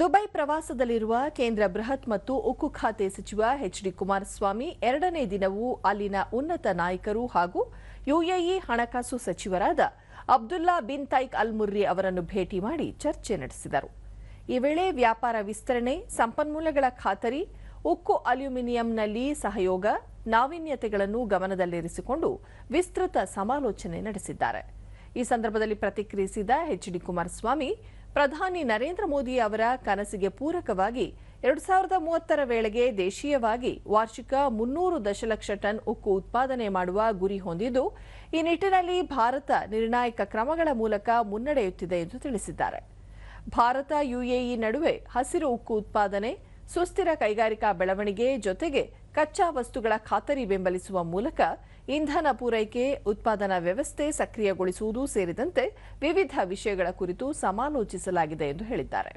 Dubai ಪ್ರವಾಸದಲ್ಲಿರುವ ಕೇಂದ್ರ ಬೃಹತ್ ಮತ್ತು ಉಕ್ಕು ಖಾತೆ ಸಚಿವ ಎಚ್ ಡಿ ಕುಮಾರಸ್ವಾಮಿ ಎರಡನೇ ದಿನವೂ ಅಲ್ಲಿನ ಉನ್ನತ ನಾಯಕರು ಹಾಗೂ ಯುಎಇ ಹಣಕಾಸು ಸಚಿವರಾದ ಅಬ್ದುಲ್ಲಾ ಬಿನ್ ತೈಕ್ ಅಲ್ ಮುರ್ರಿ ಅವರನ್ನು ಭೇಟಿ ಮಾಡಿ ಚರ್ಚೆ ನಡೆಸಿದರು. ಈ ವೇಳೆ ವ್ಯಾಪಾರ ವಿಸ್ತರಣೆ, ಸಂಪನ್ಮೂಲಗಳ ಖಾತರಿ, ಉಕ್ಕು ಅಲ್ಯೂಮಿನಿಯಂನಲ್ಲಿ ಸಹಯೋಗ, ನಾವೀನ್ಯತೆಗಳನ್ನು ಗಮನದಲ್ಲಿರಿಸಿಕೊಂಡು ವಿಸ್ತೃತ ಸಮಾಲೋಚನೆ ನಡೆಸಿದ್ದಾರೆ. ಈ ಸಂದರ್ಭದಲ್ಲಿ ಪ್ರತಿಕ್ರಿಯಿಸಿದ ಎಚ್ ಡಿ ಕುಮಾರಸ್ವಾಮಿ ಪ್ರಧಾನಿ ನರೇಂದ್ರ ಮೋದಿ ಅವರ ಕನಸಿಗೆ ಪೂರಕವಾಗಿ ಎರಡು ಸಾವಿರದ ಮೂವತ್ತರ ವೇಳೆಗೆ ದೇಶೀಯವಾಗಿ ವಾರ್ಷಿಕ ಮುನ್ನೂರು ದಶಲಕ್ಷ ಟನ್ ಉಕ್ಕು ಉತ್ಪಾದನೆ ಮಾಡುವ ಗುರಿ ಹೊಂದಿದ್ದು, ಈ ನಿಟ್ಟಿನಲ್ಲಿ ಭಾರತ ನಿರ್ಣಾಯಕ ಕ್ರಮಗಳ ಮೂಲಕ ಮುನ್ನಡೆಯುತ್ತಿದೆ ಎಂದು ತಿಳಿಸಿದ್ದಾರೆ. ಭಾರತ ಯುಎಇ ನಡುವೆ ಹಸಿರು ಉಕ್ಕು ಉತ್ಪಾದನೆ ಸುಸ್ಥಿರ ಕೈಗಾರಿಕಾ ಬೆಳವಣಿಗೆ ಜೊತೆಗೆ ಕಚ್ಚಾ ವಸ್ತುಗಳ ಖಾತರಿ ಬೆಂಬಲಿಸುವ ಮೂಲಕ ಇಂಧನ ಪೂರೈಕೆ, ಉತ್ಪಾದನಾ ವ್ಯವಸ್ಥೆ ಸಕ್ರಿಯಗೊಳಿಸುವುದು ಸೇರಿದಂತೆ ವಿವಿಧ ವಿಷಯಗಳ ಕುರಿತು ಸಮಾಲೋಚಿಸಲಾಗಿದೆ ಎಂದು ಹೇಳಿದ್ದಾರೆ.